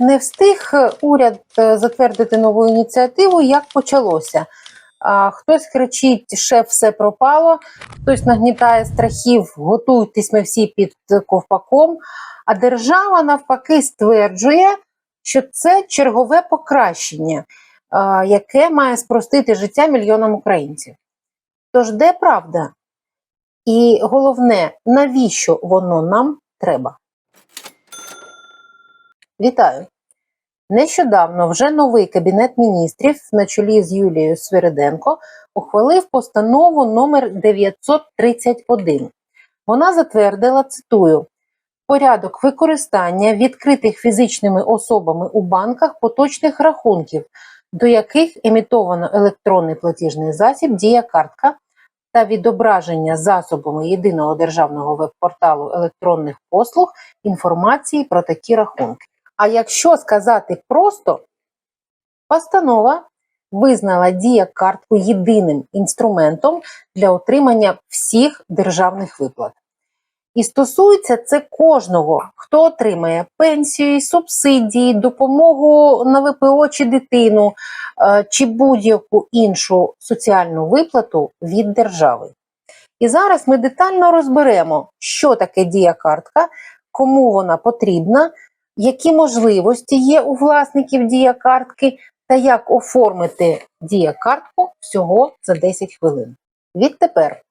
Не встиг е, уряд е, затвердити нову ініціативу, як почалося. Хтось кричить, шеф, все пропало, хтось нагнітає страхів, готуйтесь ми всі під ковпаком. А держава навпаки стверджує, що це чергове покращення, а, яке має спростити життя мільйонам українців. Тож де правда? І головне, навіщо воно нам треба? Вітаю! Нещодавно вже новий кабінет міністрів на чолі з Юлією Свириденко ухвалив постанову номер 931. Вона затвердила, цитую, порядок використання відкритих фізичними особами у банках поточних рахунків, до яких емітовано електронний платіжний засіб Дія картка та відображення засобами єдиного державного веб-порталу електронних послуг інформації про такі рахунки. А якщо сказати просто, постанова визнала дія картку єдиним інструментом для отримання всіх державних виплат. І стосується це кожного, хто отримає пенсії, субсидії, допомогу на ВПО чи дитину, е, чи будь-яку іншу соціальну виплату від держави. І зараз ми детально розберемо, що таке дія картка, кому вона потрібна, які можливості є у власників дія картки, та як оформити дія картку всього за 10 хвилин. Відтепер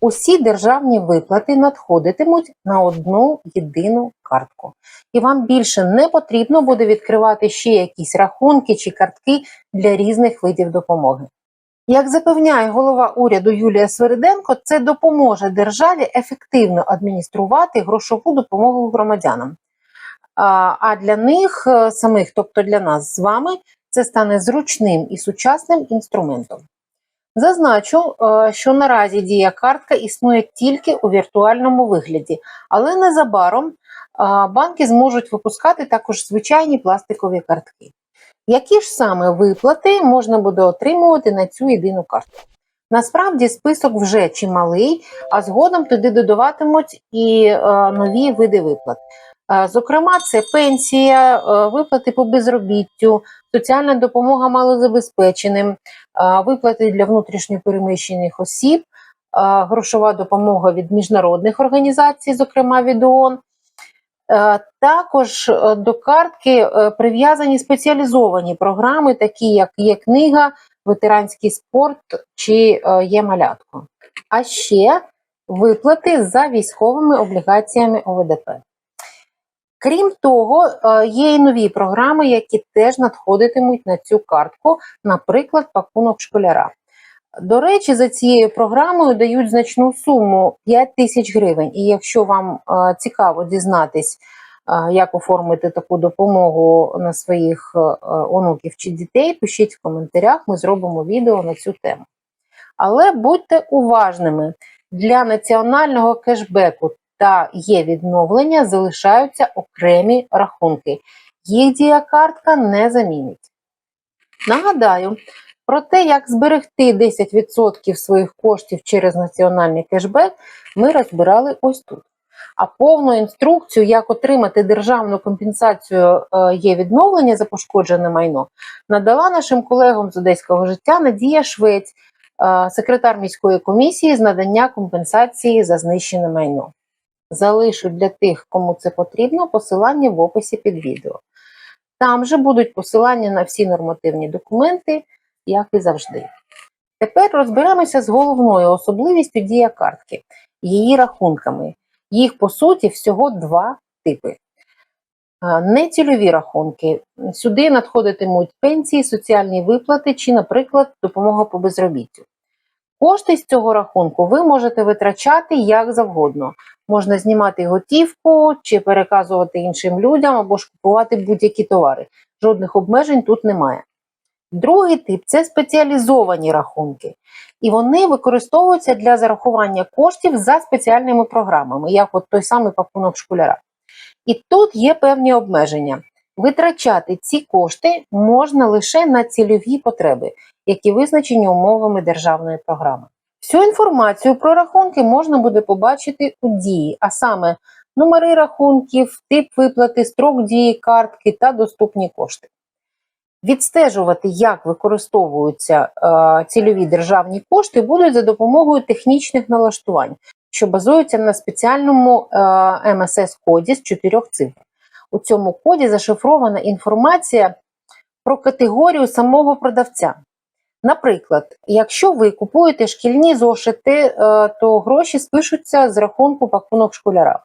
усі державні виплати надходитимуть на одну єдину картку. І вам більше не потрібно буде відкривати ще якісь рахунки чи картки для різних видів допомоги. Як запевняє голова уряду Юлія Свириденко, це допоможе державі ефективно адмініструвати грошову допомогу громадянам. А для них е, самих, тобто для нас з вами, це стане зручним і сучасним інструментом. Зазначу, е, що наразі дія картка існує тільки у віртуальному вигляді, але незабаром е, банки зможуть випускати також звичайні пластикові картки. Які ж саме виплати можна буде отримувати на цю єдину картку? Насправді список вже чималий, а згодом туди додаватимуть і е, нові види виплат. Е, Зокрема, це пенсія, е, виплати по безробіттю, соціальна допомога малозабезпеченим, виплати для внутрішньопереміщених осіб, грошова допомога від міжнародних організацій, зокрема від ООН. Е, Також е, до картки е, прив'язані спеціалізовані програми, такі як є книга, ветеранський спорт чи є малятко. А ще виплати за військовими облігаціями ОВДП. Крім того, є і нові програми, які теж надходитимуть на цю картку, наприклад, пакунок школяра. До речі, за цією програмою дають значну суму 5 тисяч гривень. І якщо вам е, цікаво дізнатись, е, як оформити таку допомогу на своїх е, онуків чи дітей, пишіть в коментарях, ми зробимо відео на цю тему. Але будьте уважними, для національного кешбеку та є відновлення залишаються окремі рахунки. Їх дія-картка не замінить. Нагадаю, про те, як зберегти 10% своїх коштів через національний кешбек, ми розбирали ось тут. А повну інструкцію, як отримати державну компенсацію е, є відновлення за пошкоджене майно, надала нашим колегам з одеського життя Надія Швець, е, секретар міської комісії з надання компенсації за знищене майно. Залишу для тих, кому це потрібно, посилання в описі під відео. Там же будуть посилання на всі нормативні документи, як і завжди. Тепер розберемося з головною особливістю дія картки, її рахунками. Їх, по суті, всього два типи. Нецільові рахунки. Сюди надходитимуть пенсії, соціальні виплати чи, наприклад, допомога по безробіттю. Кошти з цього рахунку ви можете витрачати як завгодно. Можна знімати готівку чи переказувати іншим людям або ж купувати будь-які товари. Жодних обмежень тут немає. Другий тип це спеціалізовані рахунки, і вони використовуються для зарахування коштів за спеціальними програмами, як от той самий пакунок школяра. І тут є певні обмеження. Витрачати ці кошти можна лише на цільові потреби, які визначені умовами державної програми. Всю інформацію про рахунки можна буде побачити у дії, а саме номери рахунків, тип виплати, строк дії картки та доступні кошти. Відстежувати, як використовуються е, цільові державні кошти, будуть за допомогою технічних налаштувань, що базуються на спеціальному е, МСС-коді з чотирьох цифр. У цьому коді зашифрована інформація про категорію самого продавця. Наприклад, якщо ви купуєте шкільні зошити, е, то гроші спишуться з рахунку пакунок школяра.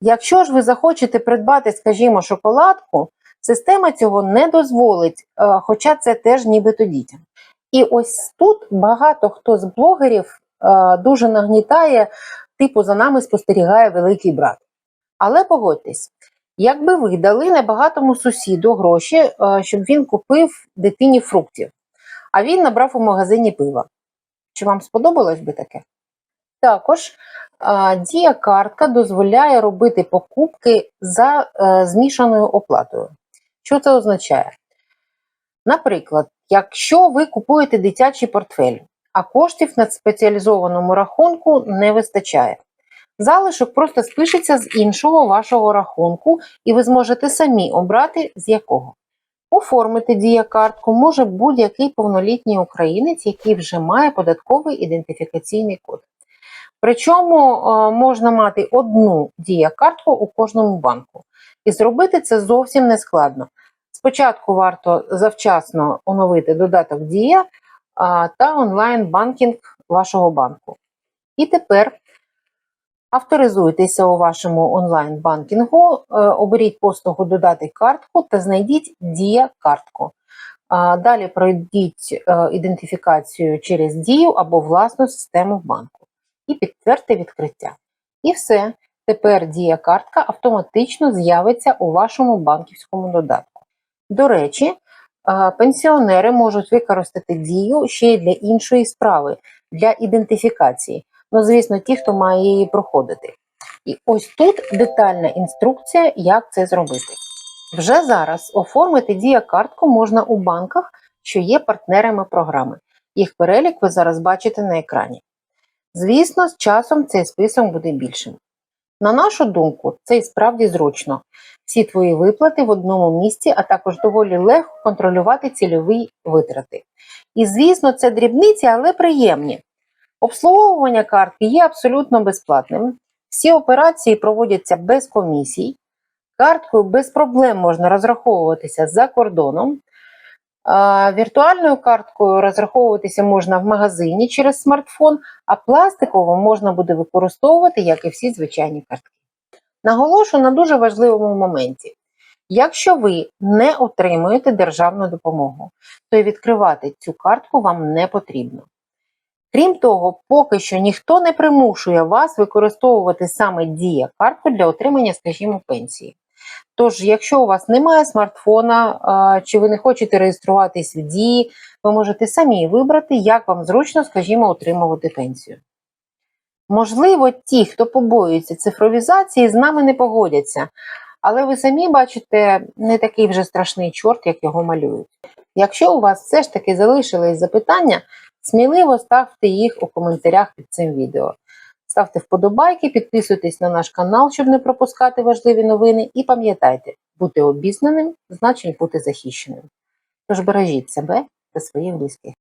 Якщо ж ви захочете придбати, скажімо, шоколадку, система цього не дозволить, е, хоча це теж нібито дітям. І ось тут багато хто з блогерів е, дуже нагнітає, типу за нами спостерігає великий брат. Але погодьтесь, якби ви дали небагатому сусіду гроші, е, щоб він купив дитині фруктів, а він набрав у магазині пива. Чи вам сподобалось би таке? Також дія картка дозволяє робити покупки за змішаною оплатою. Що це означає? Наприклад, якщо ви купуєте дитячий портфель, а коштів на спеціалізованому рахунку не вистачає. Залишок просто спишеться з іншого вашого рахунку, і ви зможете самі обрати з якого. Оформити дія-картку може будь-який повнолітній українець, який вже має податковий ідентифікаційний код. Причому е, можна мати одну дія-картку у кожному банку. І зробити це зовсім не складно. Спочатку варто завчасно оновити додаток Дія та онлайн-банкінг вашого банку. І тепер авторизуйтеся у вашому онлайн-банкінгу, е, оберіть послугу Додати картку та знайдіть Дія-картку. Далі пройдіть е, ідентифікацію через Дію або власну систему банку і підтвердьте відкриття. І все. Тепер Дія-картка автоматично з'явиться у вашому банківському додатку. До речі, е, пенсіонери можуть використати дію ще й для іншої справи, для ідентифікації. Ну, звісно, ті, хто має її проходити. І ось тут детальна інструкція, як це зробити. Вже зараз оформити дія-картку можна у банках, що є партнерами програми. Їх перелік ви зараз бачите на екрані. Звісно, з часом цей список буде більшим. На нашу думку, це і справді зручно. Всі твої виплати в одному місці, а також доволі легко контролювати цільові витрати. І, звісно, це дрібниці, але приємні. Обслуговування картки є абсолютно безплатним. Всі операції проводяться без комісій. Карткою без проблем можна розраховуватися за кордоном. Віртуальною карткою розраховуватися можна в магазині через смартфон, а пластикову можна буде використовувати, як і всі звичайні картки. Наголошу на дуже важливому моменті. Якщо ви не отримуєте державну допомогу, то й відкривати цю картку вам не потрібно. Крім того, поки що ніхто не примушує вас використовувати саме дія картку для отримання, скажімо, пенсії. Тож, якщо у вас немає смартфона чи ви не хочете реєструватись в дії, ви можете самі вибрати, як вам зручно, скажімо, отримувати пенсію. Можливо, ті, хто побоюється цифровізації, з нами не погодяться, але ви самі бачите не такий вже страшний чорт, як його малюють. Якщо у вас все ж таки залишились запитання, сміливо ставте їх у коментарях під цим відео. Ставте вподобайки, підписуйтесь на наш канал, щоб не пропускати важливі новини. І пам'ятайте, бути обізнаним значить бути захищеним. Тож бережіть себе та своїх близьких.